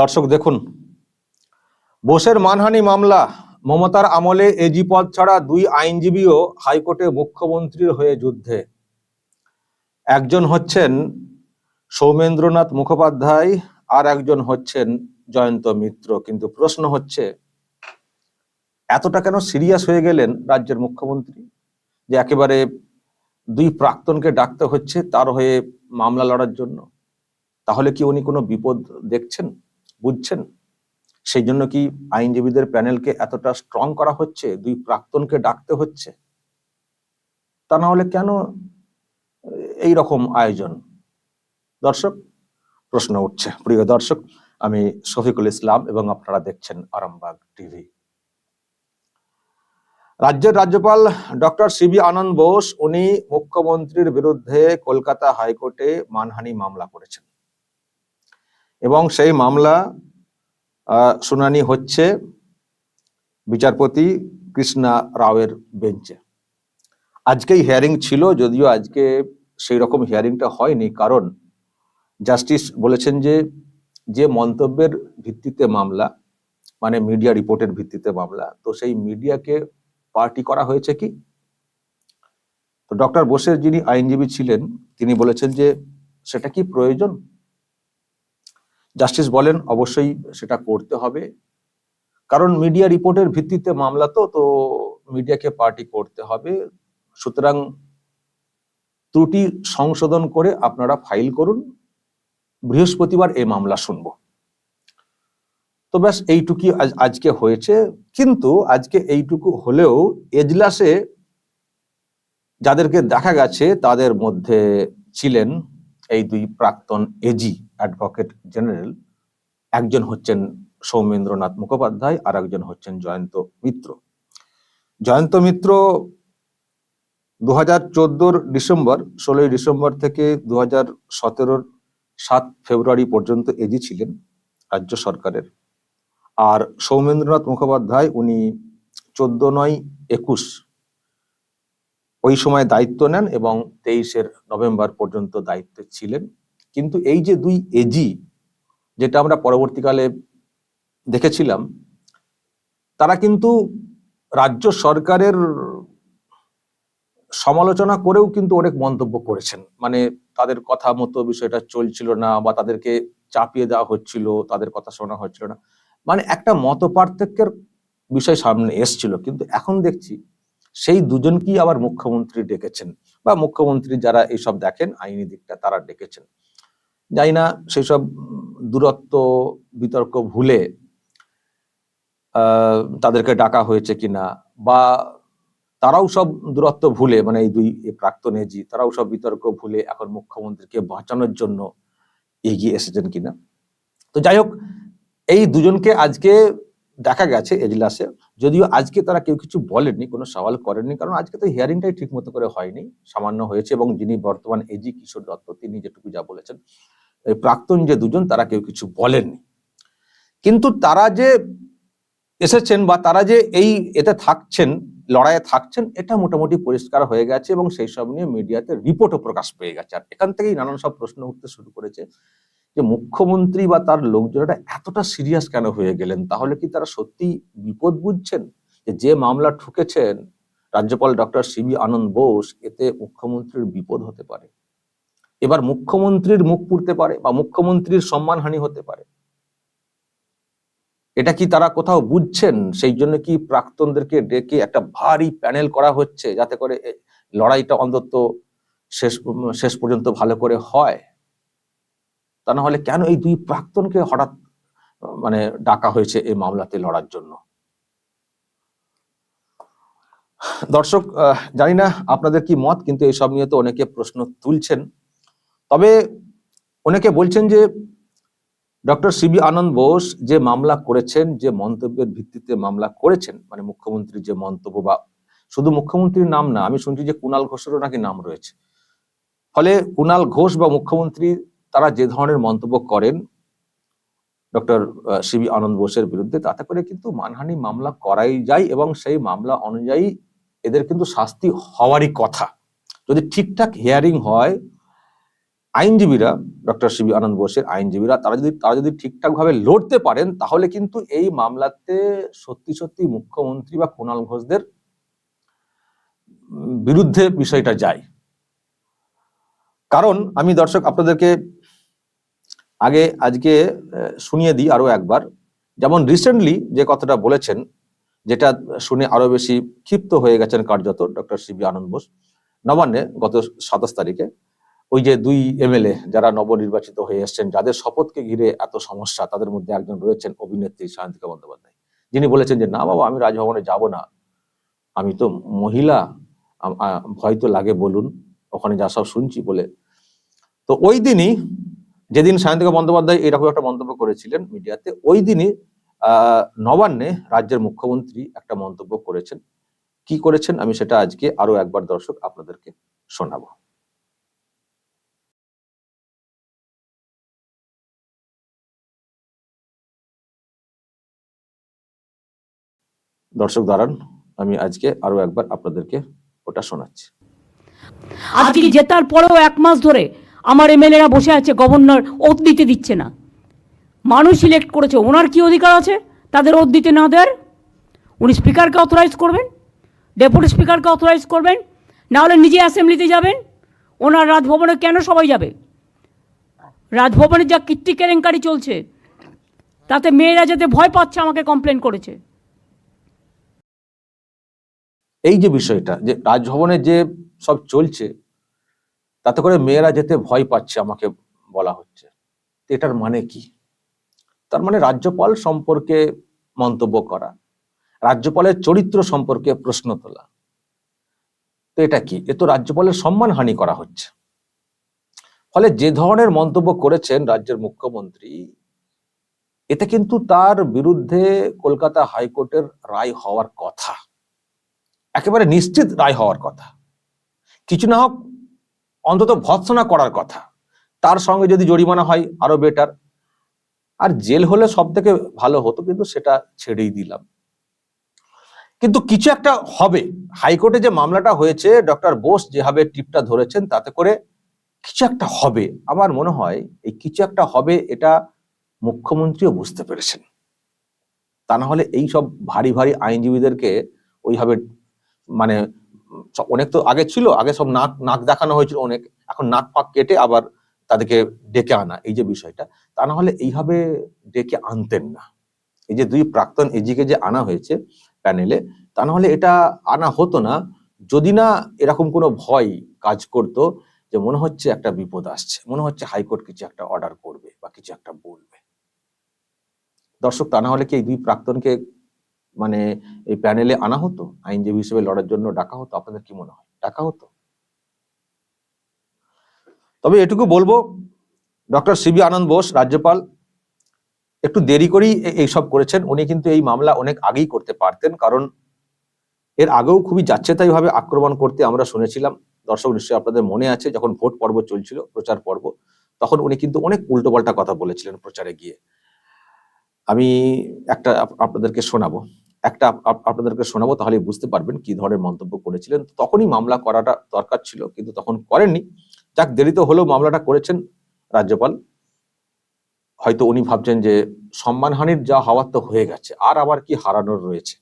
দর্শক দেখুন, বোসের মানহানি মামলা, মমতার আমলে এজি পদ ছাড়া দুই আইনজীবীও হাইকোর্টে মুখ্যমন্ত্রীর হয়ে যুদ্ধে। একজন হচ্ছেন সৌমেন্দ্রনাথ মুখোপাধ্যায় আর একজন হচ্ছেন জয়ন্ত মিত্র। কিন্তু প্রশ্ন হচ্ছে, এতটা কেন সিরিয়াস হয়ে গেলেন রাজ্যের মুখ্যমন্ত্রী? যে একেবারে দুই প্রাক্তনকে ডাকতে হচ্ছে তার হয়ে মামলা লড়ার জন্য। তাহলে কি উনি কোনো বিপদ দেখছেন? বুঝছেন? সেই জন্য কি আইনজীবীদের প্যানেলকে এতটা স্ট্রং করা হচ্ছে? দুই প্রাক্তনকে ডাকতে হচ্ছে? তা না হলে কেন এই রকম আয়োজন? দর্শক, প্রশ্ন উঠছে। প্রিয় দর্শক, আমি শফিকুল ইসলাম এবং আপনারা দেখছেন আরামবাগ টিভি। রাজ্যের রাজ্যপাল ডক্টর সিবি আনন্দ বোস, উনি মুখ্যমন্ত্রীর বিরুদ্ধে কলকাতা হাইকোর্টে মানহানি মামলা করেছেন। এবং সেই মামলা শুনানি হচ্ছে বিচারপতি কৃষ্ণা রাওয়ের বেঞ্চে। আজকেই হিয়ারিং ছিল, যদিও আজকে সেই রকম হিয়ারিংটা হয়নি, কারণ জাস্টিস বলেছেন যে যে মন্তব্যের ভিত্তিতে মামলা মানে মিডিয়া রিপোর্টের ভিত্তিতে মামলা, তো সেই মিডিয়াকে পার্টি করা হয়েছে কি? তো ডক্টর বোসের যিনি আইনজীবী ছিলেন, তিনি বলেছেন যে সেটা কি প্রয়োজন? জাস্টিস বলেন, অবশ্যই সেটা করতে হবে। কারণ মিডিয়া রিপোর্টের ভিত্তিতে মামলা তো তো মিডিয়াকে পার্টি করতে হবে। সুতরাং ত্রুটি সংশোধন করে আপনারা ফাইল করুন। বৃহস্পতিবার এই মামলা শুনব। তো ব্যাস, এইটুকুই আজ- আজকে হয়েছে। কিন্তু আজকে এইটুকু হলেও এজলাসে যাদেরকে দেখা গেছে, তাদের মধ্যে ছিলেন এই দুই প্রাক্তন এজি। অ্যাডভোকেট জেনারেল, একজন হচ্ছেন সৌমেন্দ্রনাথ মুখোপাধ্যায় আর একজন হচ্ছেন জয়ন্ত মিত্র। জয়ন্ত মিত্র দু হাজার চোদ্দোর ডিসেম্বর, ষোলোই ডিসেম্বর থেকে দু হাজার সতেরোর সাত ফেব্রুয়ারি পর্যন্ত এজি ছিলেন রাজ্য সরকারের। আর সৌমেন্দ্রনাথ মুখোপাধ্যায়, উনি চোদ্দ নয় একুশ ওই সময় দায়িত্ব নেন এবং তেইশের নভেম্বর পর্যন্ত দায়িত্বে ছিলেন। কিন্তু এই যে দুই এজি যেটা আমরা পরবর্তীকালে দেখেছিলাম, তারা কিন্তু রাজ্য সরকারের সমালোচনা করেও কিন্তু অনেক মন্তব্য করেছেন। মানে তাদের কথা মতো বিষয়টা চলছিল না বা তাদেরকে চাপিয়ে দেওয়া হচ্ছিল, তাদের কথা শোনা হচ্ছিল না। মানে একটা মত পার্থক্যের বিষয় সামনে এসছিল। কিন্তু এখন দেখছি সেই দুজনকেই আবার মুখ্যমন্ত্রী ডেকেছেন বা মুখ্যমন্ত্রী যারা এইসব দেখেন, আইনি দিকটা তারা ডেকেছেন। জানি না সেই সব দূরত্ব, বিতর্ক ভুলে তাদেরকে ডাকা হয়েছে কিনা, বা তারাও সব দূরত্ব ভুলে মানে এই দুই প্রাক্তন এজি তারাও সব বিতর্ক ভুলে এখন মুখ্যমন্ত্রীকে বাঁচানোর জন্য এগিয়ে এসেছেন কিনা? তো যাই হোক, এই দুজনকে আজকে দেখা গেছে এজলাসে। যদিও আজকে তারা কেউ কিছু বলেননি, কোনো সওয়াল করেননি, কারণ আজকে তো হিয়ারিংটাই ঠিক মতো করে হয়নি। সামান্য হয়েছে এবং যিনি বর্তমান এজি কিশোর দত্ত, তিনি যেটুকু যা বলেছেন প্রাক্তন যে দুজন, তারা কেউ কিছু বলেননি। কিন্তু তারা যে এসেছেন বা তারা যে এই এতে থাকছেন, লড়াইয়ে থাকছেন, এটা মোটামুটি পরিষ্কার হয়ে গেছে এবং সেই সব নিয়ে মিডিয়াতে রিপোর্টও প্রকাশ পেয়ে গেছে। আর এখান থেকেই নানান সব প্রশ্ন উঠতে শুরু করেছে। যে মুখ্যমন্ত্রী বা তার লোকজনেরা এতটা সিরিয়াস কেন হয়ে গেলেন? তাহলে কি তারা সত্যি বিপদ বুঝছেন? যে যে মামলা ঠুকেছেন, রাজ্যপাল ডক্টর সিবি আনন্দ বোস, এতে মুখ্যমন্ত্রীর বিপদ হতে পারে। এবার মুখ্যমন্ত্রীর মুখ পুড়তে পারে বা মুখ্যমন্ত্রীর সম্মানহানি হতে পারে। এটা কি তারা কোথাও বুঝছেন? সেই জন্য কি প্রাক্তনদেরকে ডেকে একটা ভারী প্যানেল করা হচ্ছে যাতে করে লড়াইটা অন্তত শেষ শেষ পর্যন্ত ভালো করে হয়? তা না হলে কেন এই দুই প্রাক্তনকে হঠাৎ মানে ডাকা হয়েছে এই মামলাতে লড়ার জন্য? দর্শক জানি না আপনাদের কি মত, কিন্তু এইসব নিয়ে তো অনেকে প্রশ্ন তুলছেন। তবে অনেকে বলছেন যে, ডক্টর সিবি আনন্দ বোস যে মামলা করেছেন, যে মন্তব্যের ভিত্তিতে মামলা করেছেন মানে মুখ্যমন্ত্রীর যে মন্তব্য বা শুধু মুখ্যমন্ত্রীর নাম না, আমি শুনছি যে কুণাল ঘোষেরও নাকি নাম রয়েছে। ফলে কুণাল ঘোষ বা মুখ্যমন্ত্রী তারা যে ধরনের মন্তব্য করেন ডক্টর শিবি আনন্দ বোসের বিরুদ্ধে, তাতে করে কিন্তু মানহানি মামলা করাই যায় এবং সেই মামলা অনুযায়ী এদের কিন্তু শাস্তি হওয়ারই কথা। যদি ঠিকঠাক হিয়ারিং হয়, আইনজীবীরা, ডক্টর শিবি আনন্দ বোসের আইনজীবীরা, তারা যদি তারা যদি ঠিকঠাক ভাবে লড়তে পারেন, তাহলে কিন্তু এই মামলাতে সত্যি সত্যি মুখ্যমন্ত্রী বা কুণাল ঘোষদের বিরুদ্ধে বিষয়টা যায়। কারণ আমি দর্শক, আপনাদেরকে আগে, আজকে শুনিয়ে দিই আরও একবার। যেমন রিসেন্টলি যে কথাটা বলেছেন, যেটা শুনে আরও বেশি ক্ষিপ্ত হয়ে গেছেন কার্যত ডক্টর সিবি আনন্দ বোস, নবান্নে গত সাতাশ তারিখে ওই যে দুই এমএলএ যারা নবনির্বাচিত হয়ে এসেছেন, যাদের শপথকে ঘিরে এত সমস্যা, তাদের মধ্যে একজন রয়েছেন অভিনেত্রী সায়ন্তিকা বন্দ্যোপাধ্যায়। যিনি বলেছেন যে, না বাবা, আমি রাজভবনে যাব না। আমি তো মহিলা ভয় তো লাগে বলুন, ওখানে যা সব শুনছি বলে। তো ওই দিনই যেদিন সায়ন্তিকা বন্দ্যোপাধ্যায় এরকম একটা মন্তব্য করেছিলেন মিডিয়াতে, ওই দিনই নবান্নে রাজ্যের মুখ্যমন্ত্রী একটা মন্তব্য করেছেন। কি করেছেন? আমি সেটা আজকে আরও একবার দর্শক আপনাদেরকে শোনাবো। দর্শক দাঁড়ান, আমি আজকে আরও একবার আপনাদেরকে ওটা শোনাচ্ছি। আজকে জেতার পরেও এক মাস ধরে আমার এমএলএরা বসে আছে গভর্নর ওত দিতে দিচ্ছে না। মানুষ সিলেক্ট করেছে, ওনার কি অধিকার আছে? তাদের ওত দিতে না দেওয়ার? উনি স্পিকারকে অথরাইজ করবেন ডেপুটি স্পিকারকে অথরাইজ করবেন না হলে নিজে অ্যাসেম্বলিতে যাবেন, ওনার রাজভবনে কেন সবাই যাবে? রাজভবনের যা কীর্তি কেলেঙ্কারি চলছে, তাতে মেয়েরা যাতে ভয় পাচ্ছে আমাকে কমপ্লেন করেছে। এই যে বিষয়টা, যে রাজভবনে যে সব চলছে তাতে করে মেয়েরা যেতে ভয় পাচ্ছে আমাকে বলা হচ্ছে। এটার মানে কি? তার মানে রাজ্যপাল সম্পর্কে মন্তব্য করা, রাজ্যপালের চরিত্র সম্পর্কে প্রশ্ন তোলা। তো এটা কি? এ তো রাজ্যপালের সম্মানহানি করা হচ্ছে। ফলে যে ধরনের মন্তব্য করেছেন রাজ্যের মুখ্যমন্ত্রী, এতে কিন্তু তার বিরুদ্ধে কলকাতা হাইকোর্টের রায় হওয়ার কথা, একেবারে নিশ্চিত রায় হওয়ার কথা। কিছু না হোক অন্তত ভৎসনা করার কথা। তার সঙ্গে যদি জরিমানা হয়, আরও বেটার আর জেল হলে সব থেকে ভালো হতো, কিন্তু সেটা ছেড়েই দিলাম। কিন্তু কিছু একটা হবে। হাইকোর্টে যে মামলাটা হয়েছে, ডক্টর বোস যেভাবে টিপটা ধরেছেন, তাতে করে কিছু একটা হবে। আমার মনে হয়, এই কিছু একটা হবে এটা মুখ্যমন্ত্রীও বুঝতে পেরেছেন। তা না হলে এই সব ভারী ভারী আইনজীবীদেরকে ওইভাবে মানে অনেক তো আগে ছিল, আগে সব নাক নাক দেখানো হয়েছিল অনেক। এখন নাক পাক কেটে আবার তাদেরকে ডেকে আনা, এই যে বিষয়টা। তা না হলে এইভাবে ডেকে আনতেন না। এই যে দুই প্রাক্তন এজিকে যে আনা হয়েছে প্যানেলে, তা না হলে এটা আনা হতো না। যদি না এরকম কোনো ভয় কাজ করতো যে মনে হচ্ছে একটা বিপদ আসছে, মনে হচ্ছে হাইকোর্ট কিছু একটা অর্ডার করবে বা কিছু একটা বলবে। দর্শক, তা না হলে কি এই দুই প্রাক্তনকে মানে এই প্যানেলে আনা হতো? আইনজীবী হিসেবে লড়ার জন্য ডাকা হতো? আপনাদের কি মনে হয়? ডাকা হতো? তবে এটুকু বলব, ডক্টর সিবি আনন্দ বোস, রাজ্যপাল, একটু দেরি করেই এইসব করেছেন। উনি কিন্তু এই মামলা অনেক আগেই করতে পারতেন, কারণ এর আগেও খুবই যাচ্ছেতাই ভাবে আক্রমণ করতে আমরা শুনেছিলাম। দর্শক, নিশ্চয়ই আপনাদের মনে আছে, যখন ভোট পর্ব চলছিল, প্রচার পর্ব, তখন উনি কিন্তু অনেক উল্টোপাল্টা কথা বলেছিলেন প্রচারে গিয়ে। আমি একটা আপনাদেরকে শোনাবো। একটা আপ- আপ- আপনাদেরকে শোনাবো তাহলে বুঝতে পারবেন কি ধরনের মন্তব্য করেছিলেন। তখনই মামলা করাটা দরকার ছিল, কিন্তু তখন করেননি। যাক দেরিতে হলেও মামলাটা করেছেন রাজ্যপাল। হয়তো উনি ভাবছেন যে সম্মানহানির যা হওয়ার তো হয়ে গেছে, আর আবার কি হারানোর রয়েছে।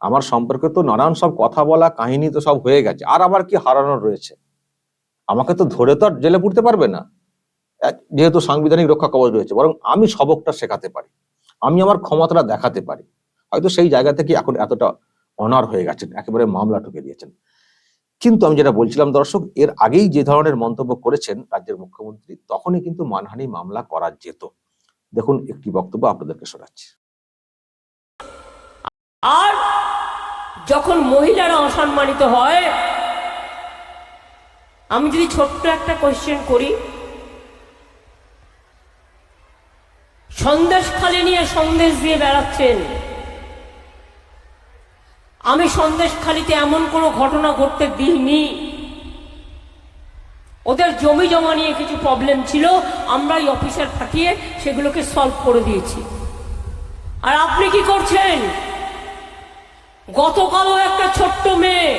আমার সম্পর্কে তো নানান সব কথা বলা, কাহিনী তো সব হয়ে গেছে, আর আবার কি হারানোর রয়েছে? আমাকে তো ধরে তো আর জেলে পুড়তে পারবে না। যেহেতু সাংবিধানিক রক্ষা কবচ রয়েছে, বরং আমি সবকটা শেখাতে পারি। আমি আমার ক্ষমতাটা দেখাতে পারি। হয়তো সেই জায়গা থেকে এখন এতটা অনার হয়ে গেছেন, একেবারে মামলা ঠুকে দিয়েছেন। কিন্তু আমি যেটা বলছিলাম দর্শক, এর আগেই যে ধরনের মন্তব্য করেছেন রাজ্যের মুখ্যমন্ত্রী, তখনই কিন্তু মানহানি মামলা করা যেত। দেখুন একটি বক্তব্য আপনাদেরকে শোনাচ্ছি। আর যখন মহিলারা অসম্মানিত হয়, আমি যদি ছোট্ট একটা কোয়েশ্চেন করি সন্দেশ খালি নিয়ে সন্দেশ দিয়ে বেড়াচ্ছেন। আমি সন্দেশ খালিতে এমন কোনো ঘটনা ঘটতে দিইনি। ওদের জমি জমা নিয়ে কিছু প্রবলেম ছিল আমরা এই অফিসার পাঠিয়ে সেগুলোকে সলভ করে দিয়েছি। আর আপনি কি করছেন? গতকালও একটা ছোট্ট মেয়ে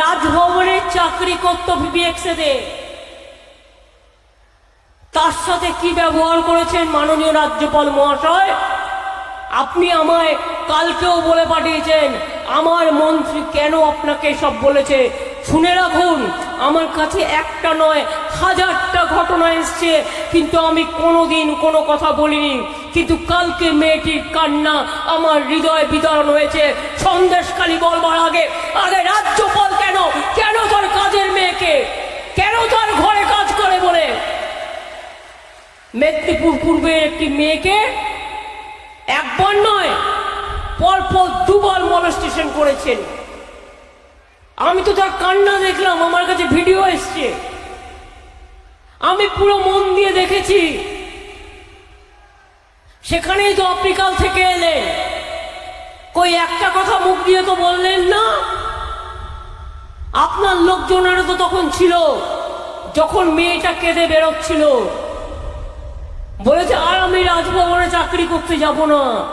রাজভবনে চাকরি করত বিবিএক্সে তার সাথে কি ব্যবহার করেছেন মাননীয় রাজ্যপাল মহাশয়? আপনি আমায় কালকেও বলে পাঠিয়েছেন, আমার মন্ত্রী কেন আপনাকে সব বলেছে? শুনে রাখুন, আমার কাছে একটা নয়, হাজারটা ঘটনা এসছে, কিন্তু আমি কোনোদিন কোনো কথা বলিনি। কিন্তু কালকে মেয়েটির কান্না আমার হৃদয় বিতরণ হয়েছে। সন্দেশখালী বলবার আগে আগে রাজ্যপাল কেন? কেন তার কাজের মেয়েকে? কেন তার ঘরে কাজ করে বলে? মেদিনীপুর পূর্বের একটি মেয়েকে একবার নয়, পরপর দুবার মনস্টেশন করেছেন। আমি তো তার কান্না দেখলাম, আমার কাছে ভিডিও এসছে। আমি পুরো মন দিয়ে দেখেছি। সেখানেই তো আপনি কাল থেকে এলেন। কই, একটা কথা মুখ দিয়ে তো বললেন না? আপনার লোকজনেরও তো তখন ছিল, যখন মেয়েটা কেঁদে বেরোচ্ছিল। বলেছে, আর আমি রাজভবনে চাকরি করতে যাব না।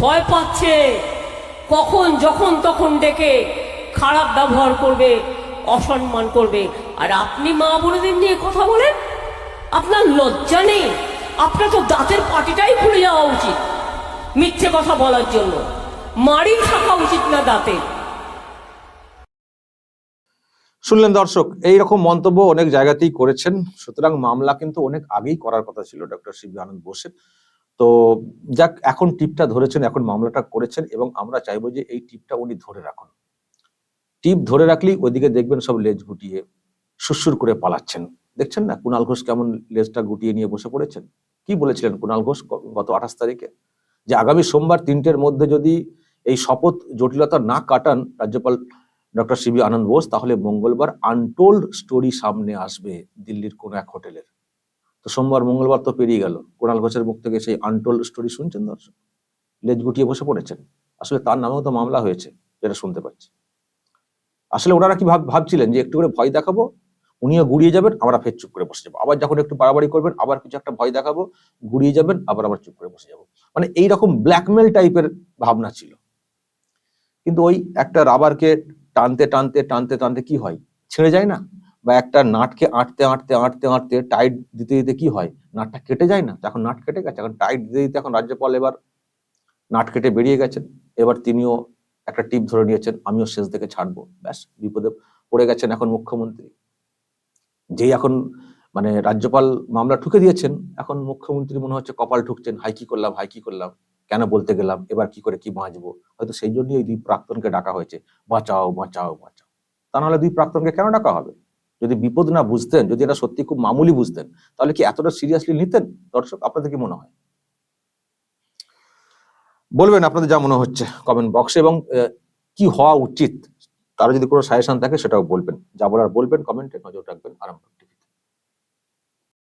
ভয় পাচ্ছে। কখন, যখন, তখন ডেকে খারাপ ব্যবহার করবে, অসম্মান করবে। আর আপনি মা বোনেদের নিয়ে কথা বলেন? আপনার লজ্জা নেই? আপনার তো দাঁতের পাটিটাই খুলে যাওয়া উচিত মিথ্যে কথা বলার জন্য। মারি থাকা উচিত না দাঁতে। শুনলেন দর্শক এই রকম মন্তব্য অনেক জায়গাতেই করেছেন। সুতরাং মামলা কিন্তু অনেক আগেই করার কথা ছিল ডক্টর শিবি আনন্দ বোসের। তো যাক, এখন টিপটা ধরেছেন, এখন মামলাটা করেছেন এবং আমরা চাইব যে এই টিপটা উনি ধরে রাখুন। টিপ ধরে রাখলেই ওইদিকে দেখবেন সব লেজ গুটিয়ে সুরসুর করে পালাচ্ছেন। দেখছেন না কুণাল ঘোষ কেমন লেজটা গুটিয়ে নিয়ে বসে পড়েছেন? কি বলেছিলেন কুণাল ঘোষ গত আঠাশ তারিখে? যে আগামী সোমবার তিনটের মধ্যে যদি এই শপথ জটিলতা না কাটান রাজ্যপাল ডক্টর সিবি আনন্দ বোস, তাহলে মঙ্গলবার আনটোল্ড স্টোরি সামনে আসবে দিল্লির কোন এক হোটেলের। তো সোমবার, মঙ্গলবার তো পেরিয়ে গেল। কুণাল ঘোষের মুখ থেকে সেই আনটোল্ড স্টোরি শুনছেন দর্শক? লেজ গুটিয়ে বসে পড়েছেন। আসলে তার নামেও তো মামলা হয়েছে, যেটা শুনতে পাচ্ছি। আসলে ওনারা কি ভাব ভাবছিলেন যে একটু করে ভয় দেখাবো? উনিও গুড়িয়ে যাবেন, আমরা ফের চুপ করে বসে যাব। আবার যখন একটু বাড়াবাড়ি করবেন, আবার কিছু একটা ভয় দেখাবো, গুড়িয়ে যাবেন, আবার আবার চুপ করে বসে যাব। মানে এইরকম ব্ল্যাকমেল টাইপের ভাবনা ছিল। কিন্তু ওই একটা রাবারকে টানতে টানতে টানতে টানতে কি হয়? ছেড়ে যায় না? বা একটা নাটকে আঁটতে আঁটতে আঁটতে আঁটতে টাইট দিতে দিতে কি হয়? নাটটা কেটে যায় না? এখন নাট কেটে গেছে এখন টাইট দিতে দিতে এখন রাজ্যপাল এবার নাট কেটে বেরিয়ে গেছেন। এবার তিনিও একটা টিপ ধরে নিয়েছেন, আমিও শেষ থেকে ছাড়বো। ব্যাস, বিপদে পড়ে গেছেন এখন মুখ্যমন্ত্রী। যেই এখন মানে রাজ্যপাল মামলা ঠুকে দিয়েছেন, এখন মুখ্যমন্ত্রী মনে হচ্ছে কপাল ঠুকছেন, হাই কি করলাম, হাই কি করলাম? কেন বলতে গেলাম? এবার কি করে কি বাঁচবো? হয়তো সেই জন্যই ওই দুই প্রাক্তনকে ডাকা হয়েছে। বাঁচাও বাঁচাও বাঁচাও। তা নাহলে দুই প্রাক্তনকে কেন ডাকা হবে? যদি বিপদ না বুঝতেন, যদি এটা সত্যি খুব মামুলি বুঝতেন, তাহলে কি এতটা সিরিয়াসলি নিতেন? দর্শক, আপনাদের কি মনে হয়? বলবেন আপনাদের যা মনে হচ্ছে কমেন্ট বক্সে এবং কি হওয়া উচিত? তারও যদি কোনো সাজেশন থাকে সেটাও বলবেন। যা বলার বলবেন কমেন্টে নজর রাখবেন, আরাম